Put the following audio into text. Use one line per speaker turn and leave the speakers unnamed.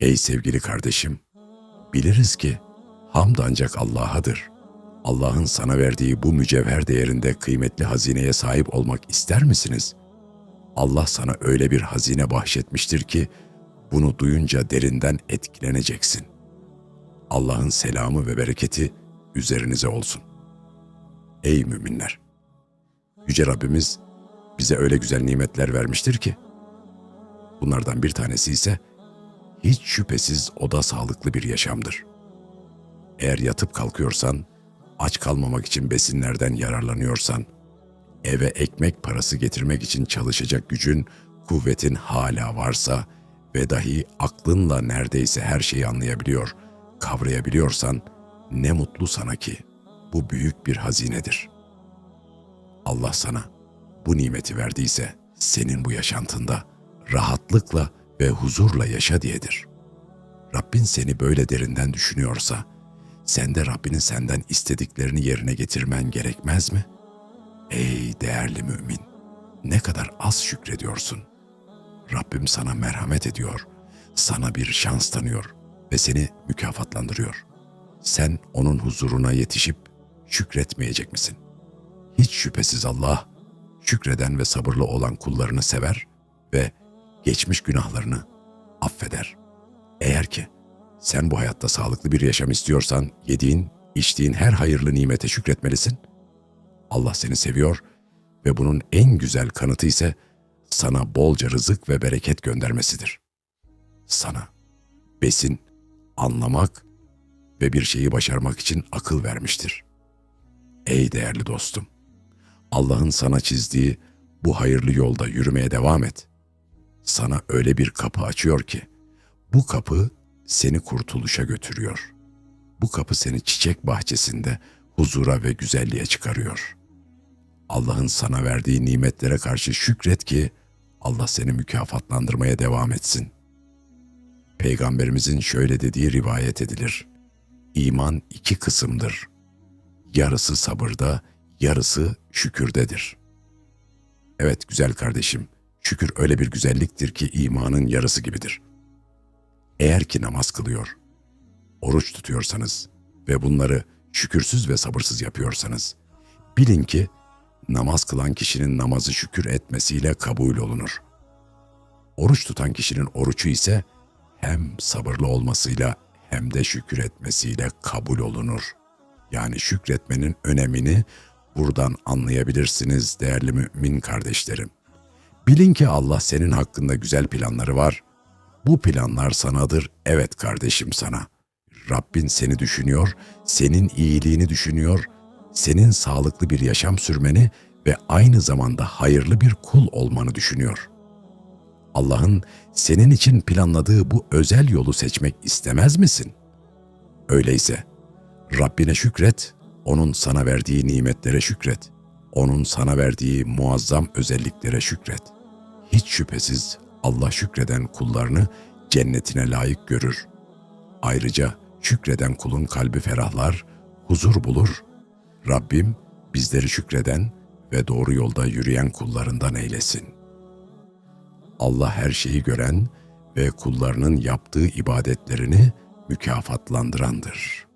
Ey sevgili kardeşim, biliriz ki hamd ancak Allah'adır. Allah'ın sana verdiği bu mücevher değerinde kıymetli hazineye sahip olmak ister misiniz? Allah sana öyle bir hazine bahşetmiştir ki bunu duyunca derinden etkileneceksin. Allah'ın selamı ve bereketi üzerinize olsun. Ey müminler! Yüce Rabbimiz bize öyle güzel nimetler vermiştir ki, bunlardan bir tanesi ise hiç şüphesiz o da sağlıklı bir yaşamdır. Eğer yatıp kalkıyorsan, aç kalmamak için besinlerden yararlanıyorsan, eve ekmek parası getirmek için çalışacak gücün, kuvvetin hala varsa ve dahi aklınla neredeyse her şeyi anlayabiliyor, kavrayabiliyorsan ne mutlu sana ki bu büyük bir hazinedir. Allah sana bu nimeti verdiyse senin bu yaşantında rahatlıkla ve huzurla yaşa diyedir. Rabbin seni böyle derinden düşünüyorsa, sen de Rabbinin senden istediklerini yerine getirmen gerekmez mi? Ey değerli mümin, ne kadar az şükrediyorsun. Rabbim sana merhamet ediyor, sana bir şans tanıyor ve seni mükafatlandırıyor. Sen onun huzuruna yetişip şükretmeyecek misin? Hiç şüphesiz Allah, şükreden ve sabırlı olan kullarını sever ve geçmiş günahlarını affeder. Eğer ki sen bu hayatta sağlıklı bir yaşam istiyorsan yediğin, içtiğin her hayırlı nimete şükretmelisin. Allah seni seviyor ve bunun en güzel kanıtı ise sana bolca rızık ve bereket göndermesidir. Sana besin, anlamak ve bir şeyi başarmak için akıl vermiştir. Ey değerli dostum! Allah'ın sana çizdiği bu hayırlı yolda yürümeye devam et. Sana öyle bir kapı açıyor ki, bu kapı seni kurtuluşa götürüyor. Bu kapı seni çiçek bahçesinde huzura ve güzelliğe çıkarıyor. Allah'ın sana verdiği nimetlere karşı şükret ki Allah seni mükafatlandırmaya devam etsin. Peygamberimizin şöyle dediği rivayet edilir. İman iki kısımdır. Yarısı sabırda, yarısı şükürdedir. Evet güzel kardeşim, şükür öyle bir güzelliktir ki imanın yarısı gibidir. Eğer ki namaz kılıyor, oruç tutuyorsanız ve bunları şükürsüz ve sabırsız yapıyorsanız, bilin ki namaz kılan kişinin namazı şükür etmesiyle kabul olunur. Oruç tutan kişinin orucu ise hem sabırlı olmasıyla hem de şükür etmesiyle kabul olunur. Yani şükretmenin önemini buradan anlayabilirsiniz değerli mümin kardeşlerim. Bilin ki Allah senin hakkında güzel planları var. Bu planlar sanadır, evet kardeşim sana. Rabbin seni düşünüyor, senin iyiliğini düşünüyor, senin sağlıklı bir yaşam sürmeni ve aynı zamanda hayırlı bir kul olmanı düşünüyor. Allah'ın senin için planladığı bu özel yolu seçmek istemez misin? Öyleyse Rabbine şükret, onun sana verdiği nimetlere şükret, onun sana verdiği muazzam özelliklere şükret. Hiç şüphesiz Allah şükreden kullarını cennetine layık görür. Ayrıca şükreden kulun kalbi ferahlar, huzur bulur. Rabbim bizleri şükreden ve doğru yolda yürüyen kullarından eylesin. Allah her şeyi gören ve kullarının yaptığı ibadetlerini mükafatlandırandır.''